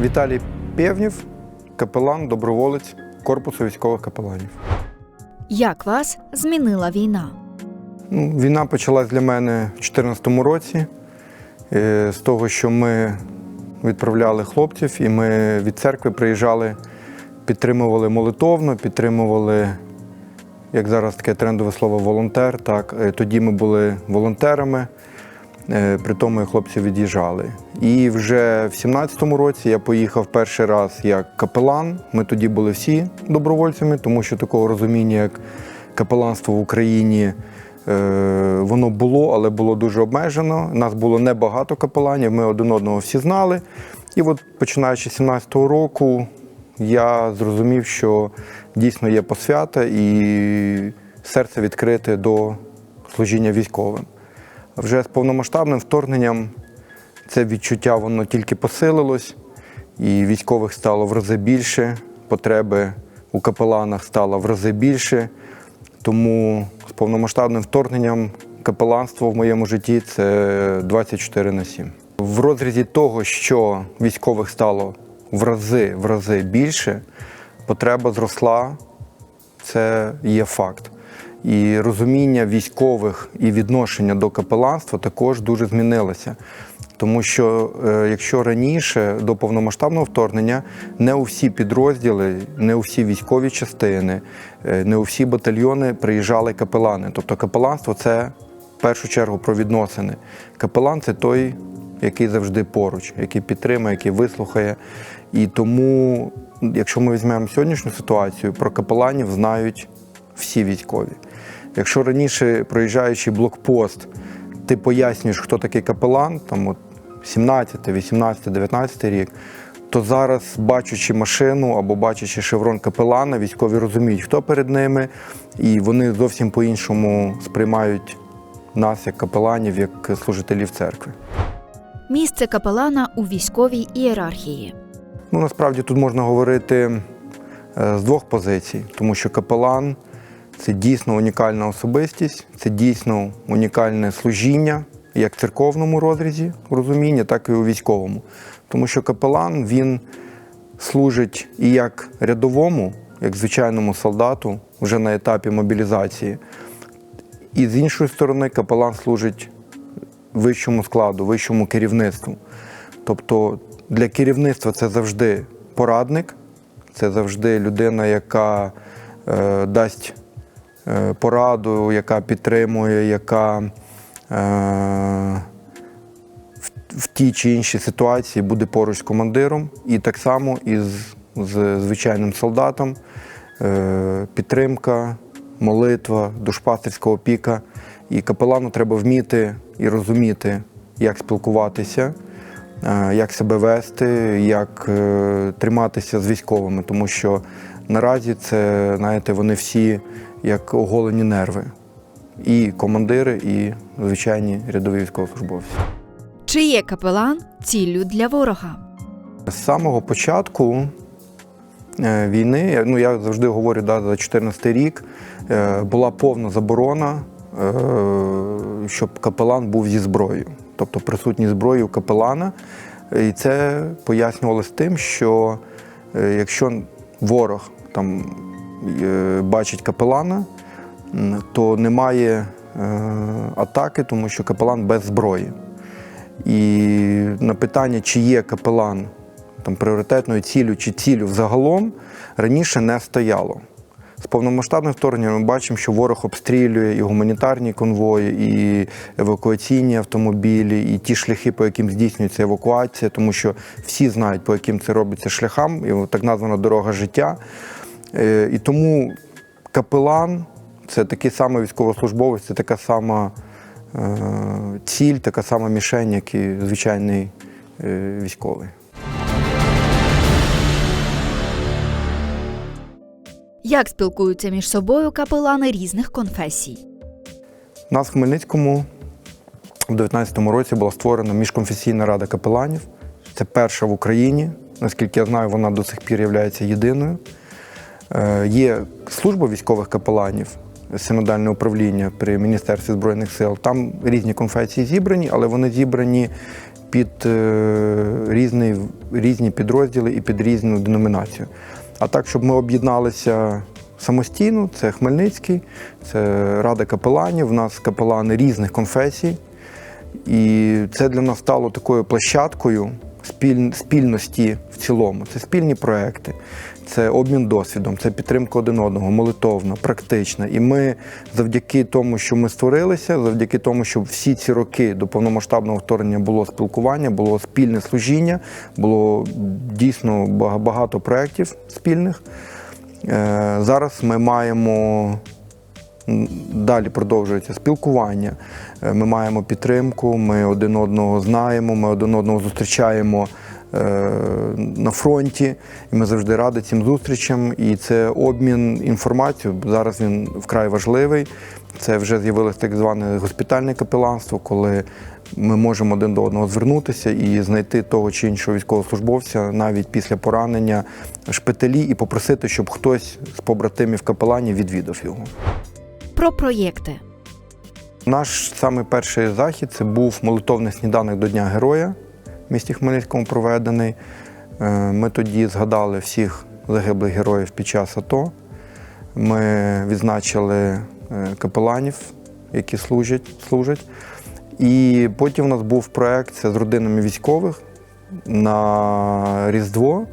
Віталій Пєвнів, капелан, доброволець Корпусу військових капеланів. Як вас змінила війна? Ну, війна почалась для мене в 2014 році е, з того, що ми відправляли хлопців, і ми від церкви приїжджали, підтримували молитовно, підтримували, як зараз таке трендове слово, волонтер. Так, Е, тоді ми були волонтерами, при тому хлопці від'їжджали. І вже в 17-му році я поїхав перший раз як капелан. Ми тоді були всі добровольцями, тому що такого розуміння, як капеланство в Україні. Е, Воно було, але було дуже обмежено. Нас було небагато капеланів, ми один одного всі знали. І от починаючи з 17-го року, я зрозумів, що дійсно є посвята і серце відкрите до служіння військовим. Вже з повномасштабним вторгненням це відчуття воно тільки посилилось, і військових стало в рази більше, потреби у капеланах стало в рази більше. Тому з повномасштабним вторгненням капеланство в моєму житті це 24 на 7. В розрізі того, що військових стало в рази, в рази більше, потреба зросла, це є факт. І розуміння військових і відношення до капеланства також дуже змінилося. Тому що е, якщо раніше до повномасштабного вторгнення не у всі підрозділи, не у всі військові частини, е, не у всі батальйони приїжджали капелани. Тобто капеланство це в першу чергу про відносини. Капелан це той, який завжди поруч, який підтримує, який вислухає. І тому, якщо ми візьмемо сьогоднішню ситуацію, про капеланів знають всі військові. Якщо раніше, проїжджаючи блокпост, ти пояснюєш, хто такий капелан, там от 17, 18, 19 рік, то зараз, бачачи машину або бачачи шеврон капелана, військові розуміють, хто перед ними, і вони зовсім по-іншому сприймають нас як капеланів, як служителів церкви. Місце капелана у військовій ієрархії. Ну, насправді тут можна говорити е, з двох позицій, тому що капелан це дійсно унікальна особистість, це дійсно унікальне служіння, як в церковному розрізі розуміння, так і у військовому. Тому що капелан він служить і як рядовому, як звичайному солдату, вже на етапі мобілізації. І з іншої сторони, капелан служить вищому складу, вищому керівництву. Тобто для керівництва це завжди порадник, це завжди людина, яка е, дасть пораду, яка підтримує, яка е, в, тій чи іншій ситуації буде поруч з командиром, і так само і з, звичайним солдатом. Е, підтримка, молитва, душпастерська опіка. І капелану треба вміти і розуміти, як спілкуватися, е, як себе вести, як е, триматися з військовими, тому що наразі це, знаєте, вони всі як оголені нерви. І командири, і звичайні рядові військовослужбовці. Чи є капелан ціллю для ворога? З самого початку е, війни, ну я завжди говорю, да, за 14 рік е, була повна заборона, е, щоб капелан був зі зброєю, тобто присутність зброї у капелана. І це пояснювалося тим, що якщо ворог там бачить капелана, то немає е, атаки, тому що капелан без зброї. І на питання, чи є капелан там, пріоритетною ціллю чи ціллю взагалом, раніше не стояло. З повномасштабним вторгненням ми бачимо, що ворог обстрілює і гуманітарні конвої, і евакуаційні автомобілі, і ті шляхи, по яким здійснюється евакуація, тому що всі знають, по яким це робиться шляхам, і так названа дорога життя. Е, І тому капелан це такий самий військовослужбовець, це така сама е, ціль, така сама мішень, як і звичайний е, військовий. Як спілкуються між собою капелани різних конфесій? У нас в Хмельницькому в 2019 році була створена міжконфесійна рада капеланів. Це перша в Україні. Наскільки я знаю, вона до сих пір є єдиною. Е, Є служба військових капеланів, синодальне управління при Міністерстві Збройних сил. Там різні конфесії зібрані, але вони зібрані під е, різний, різні підрозділи і під різну деномінацію. А так, щоб ми об'єдналися самостійно, це Хмельницький, це Рада капеланів, у нас капелани різних конфесій. І це для нас стало такою площадкою спіль- спільності в цілому. Це спільні проекти, це обмін досвідом, це підтримка один одного, молитовна, практична. І ми завдяки тому, що ми створилися, завдяки тому, що всі ці роки до повномасштабного вторгнення було спілкування, було спільне служіння, було дійсно багато проєктів спільних. Е, Зараз ми маємо Далі продовжується спілкування. Е, Ми маємо підтримку, ми один одного знаємо, ми один одного зустрічаємо на фронті. І ми завжди раді цим зустрічам. І це обмін інформацією. Зараз він вкрай важливий. Це вже з'явилось так зване госпітальне капеланство, коли ми можемо один до одного звернутися і знайти того чи іншого військовослужбовця навіть після поранення в шпиталі і попросити, щоб хтось з побратимів капеланів відвідав його. Про проєкти. Наш самий перший захід це був молитовний сніданок до Дня Героя місті Хмельницькому проведений. Е, Ми тоді згадали всіх загиблих героїв під час АТО. Ми відзначили е, капеланів, які служать. служать. І потім у нас був проєкт з родинами військових на Різдво.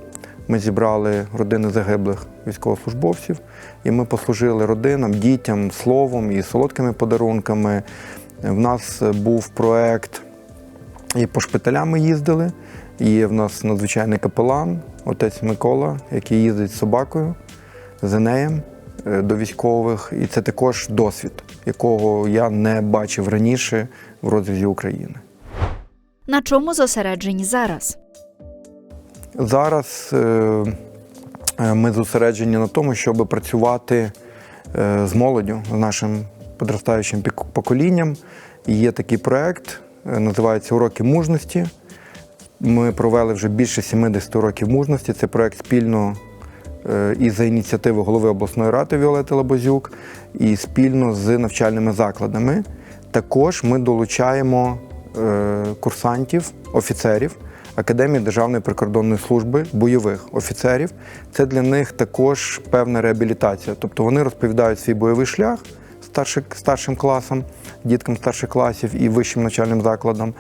Ми зібрали родини загиблих військовослужбовців, і ми послужили родинам, дітям словом і солодкими подарунками. В нас був проєкт, і по шпиталям ми їздили. Є в нас надзвичайний капелан, отець Микола, який їздить з собакою, з Енеєм е, до військових. І це також досвід, якого я не бачив раніше в розрізі України. На чому зосереджені зараз? Зараз е, е, ми зосереджені на тому, щоб працювати з молоддю, з нашим підростаючим пік- поколінням. І є такий проєкт, е, називається Уроки мужності. Ми провели вже більше 70 років мужності. Це проєкт спільно е, і за ініціативи голови обласної ради Віолети Лабазюк, і спільно з навчальними закладами. Також ми долучаємо е, курсантів, офіцерів Академії Державної прикордонної служби, бойових офіцерів. Це для них також певна реабілітація. Тобто вони розповідають свій бойовий шлях старшим, старшим класам, діткам старших класів і вищим навчальним закладам,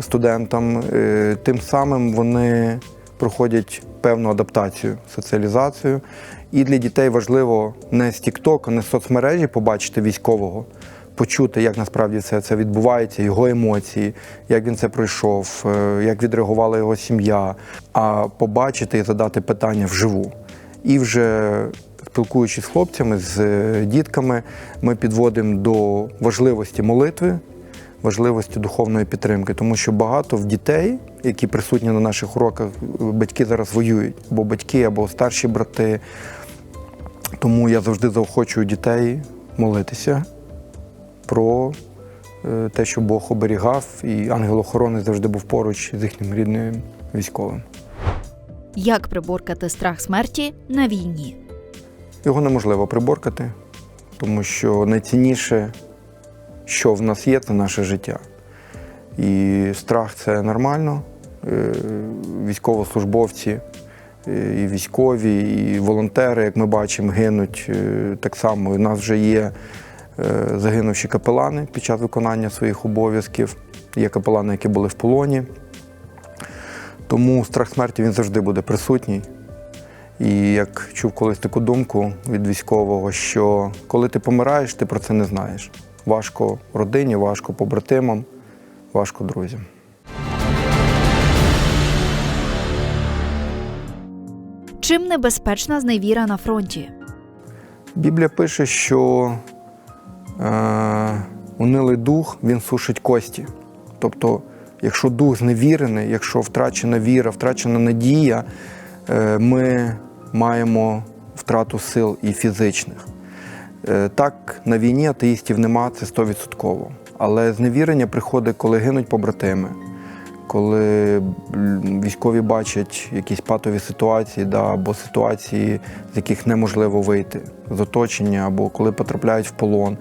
студентам. Е, Тим самим вони проходять певну адаптацію, соціалізацію. І для дітей важливо не з TikTok, не з соцмережі побачити військового, почути, як насправді це, це відбувається, його емоції, як він це пройшов, е, як відреагувала його сім'я, а побачити і задати питання вживу. І вже спілкуючись з хлопцями, з е, дітками, ми підводимо до важливості молитви, важливості духовної підтримки, тому що багато в дітей, які присутні на наших уроках, батьки зараз воюють, або батьки, або старші брати. Тому я завжди заохочую дітей молитися про е, те, що Бог оберігав, і ангел-охоронець завжди був поруч з їхнім рідним військовим. Як приборкати страх смерті на війні? Його неможливо приборкати, тому що найцінніше, що в нас є, це наше життя. І страх це нормально. Е, Військовослужбовці, е, і військові, і волонтери, як ми бачимо, гинуть е, так само. У нас вже є загинувші капелани під час виконання своїх обов'язків. Є капелани, які були в полоні. Тому страх смерті він завжди буде присутній. І як чув колись таку думку від військового, що коли ти помираєш, ти про це не знаєш. Важко родині, важко побратимам, важко друзям. Чим небезпечна зневіра на фронті? Біблія пише, що е, унилий дух він сушить кості. Тобто, якщо дух зневірений, якщо втрачена віра, втрачена надія, е, ми маємо втрату сил і фізичних. Е, Так, на війні атеїстів нема, це 100%. Але зневірення приходить, коли гинуть побратими, коли військові бачать якісь патові ситуації, да, або ситуації, з яких неможливо вийти з оточення, або коли потрапляють в полон.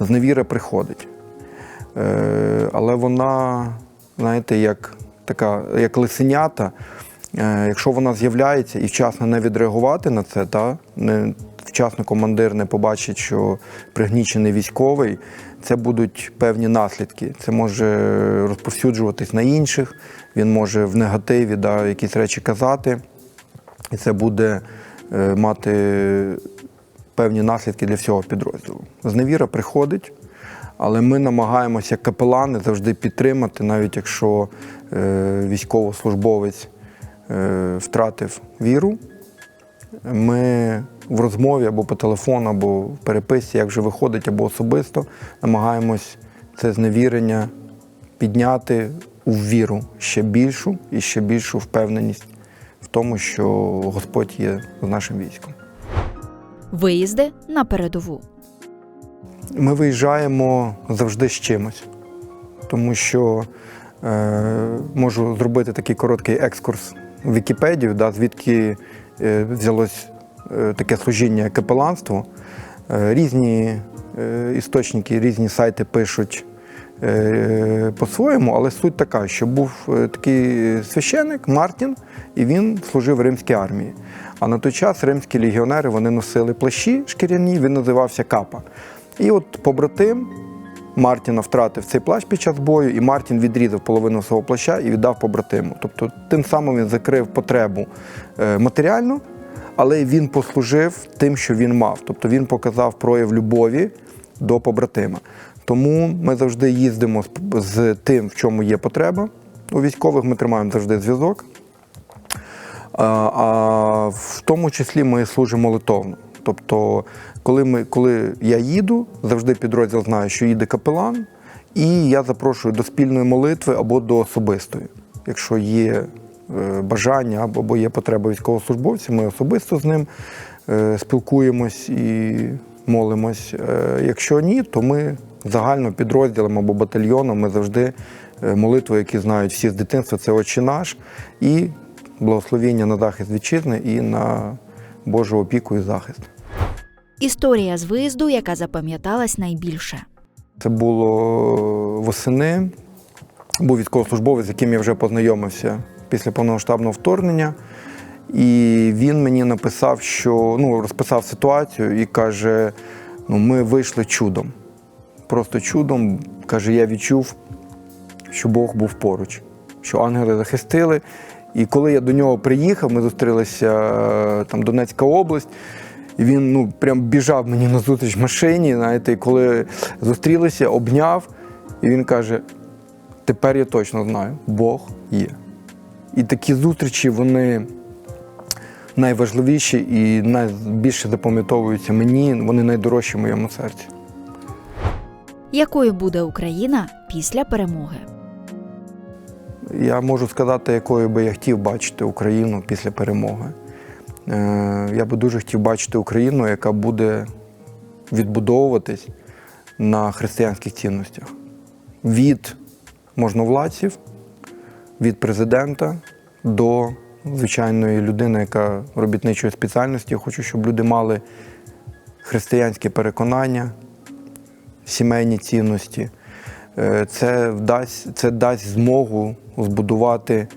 Зневіра приходить. Е, але вона, знаєте, як така, як лисенята. Е, Якщо вона з'являється і вчасно не відреагувати на це, та не вчасно командир не побачить, що пригнічений військовий, це будуть певні наслідки. Це може розповсюджуватись на інших, він може в негативі да, якісь речі казати, і це буде е, мати певні наслідки для всього підрозділу. Зневіра приходить, але ми намагаємося як капелани завжди підтримати, навіть якщо е, військовослужбовець втратив віру. Ми в розмові або по телефону, або в переписці, як вже виходить, або особисто, намагаємось це зневірення підняти у віру ще більшу і ще більшу впевненість в тому, що Господь є з нашим військом. Виїзди на передову. Ми виїжджаємо завжди з чимось, тому що е, можу зробити такий короткий екскурс Вікіпедію, да, звідки е, взялось е, таке служіння як капеланство. Е, різні істочники, різні сайти пишуть по-своєму, але суть така, що був такий священик Мартін, і він служив в римській армії. А на той час римські легіонери вони носили плащі шкіряні, він називався капа. І от побратим Мартіна втратив цей плащ під час бою, і Мартін відрізав половину свого плаща і віддав побратиму. Тобто, тим самим він закрив потребу е, матеріальну, але він послужив тим, що він мав. Тобто він показав прояв любові до побратима. Тому ми завжди їздимо з, тим, в чому є потреба. У військових ми тримаємо завжди зв'язок. А, в тому числі ми служимо молитовно. Тобто, коли, ми, коли я їду, завжди підрозділ знає, що їде капелан, і я запрошую до спільної молитви або до особистої. Якщо є е, бажання або є потреба військовослужбовця, ми особисто з ним е, спілкуємось і молимось. Е, Якщо ні, то ми загально підрозділом або батальйоном ми завжди молитви, які знають всі з дитинства, це Отче наш і благословіння на захист вітчизни і на Божу опіку і захист. Історія з виїзду, яка запам'яталась найбільше. Це було восени. Був військовослужбовець, з яким я вже познайомився після повномасштабного вторгнення. І він мені написав, що ну, розписав ситуацію і каже: ну, ми вийшли чудом. Просто чудом. Каже, я відчув, що Бог був поруч, що ангели захистили. І коли я до нього приїхав, ми зустрілися е, там Донецька область. І він ну прям біжав мені на зустріч в машині. Знаєте, і коли зустрілися, обняв, і він каже: тепер я точно знаю, Бог є. І такі зустрічі, вони найважливіші і найбільше запам'ятовуються мені, вони найдорожчі в моєму серці. Якою буде Україна після перемоги? Я можу сказати, якою би я хотів бачити Україну після перемоги. Е, Я би дуже хотів бачити Україну, яка буде відбудовуватись на християнських цінностях. Від можновладців, від президента до звичайної людини, яка робітничої спеціальності. Я хочу, щоб люди мали християнське переконання, сімейні цінності. Е, Це вдасть, це дасть змогу збудувати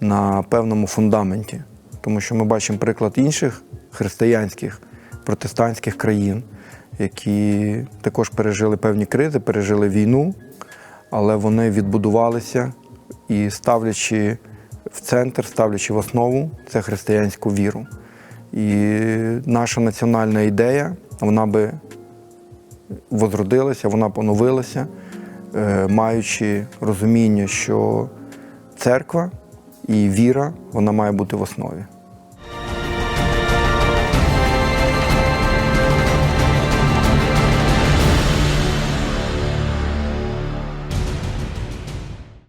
на певному фундаменті. Тому що ми бачимо приклад інших християнських протестантських країн, які також пережили певні кризи, пережили війну, але вони відбудувалися і ставлячи в центр, ставлячи в основу це християнську віру. І наша національна ідея, вона би возродилася, вона поновилася, маючи розуміння, що церква і віра вона має бути в основі.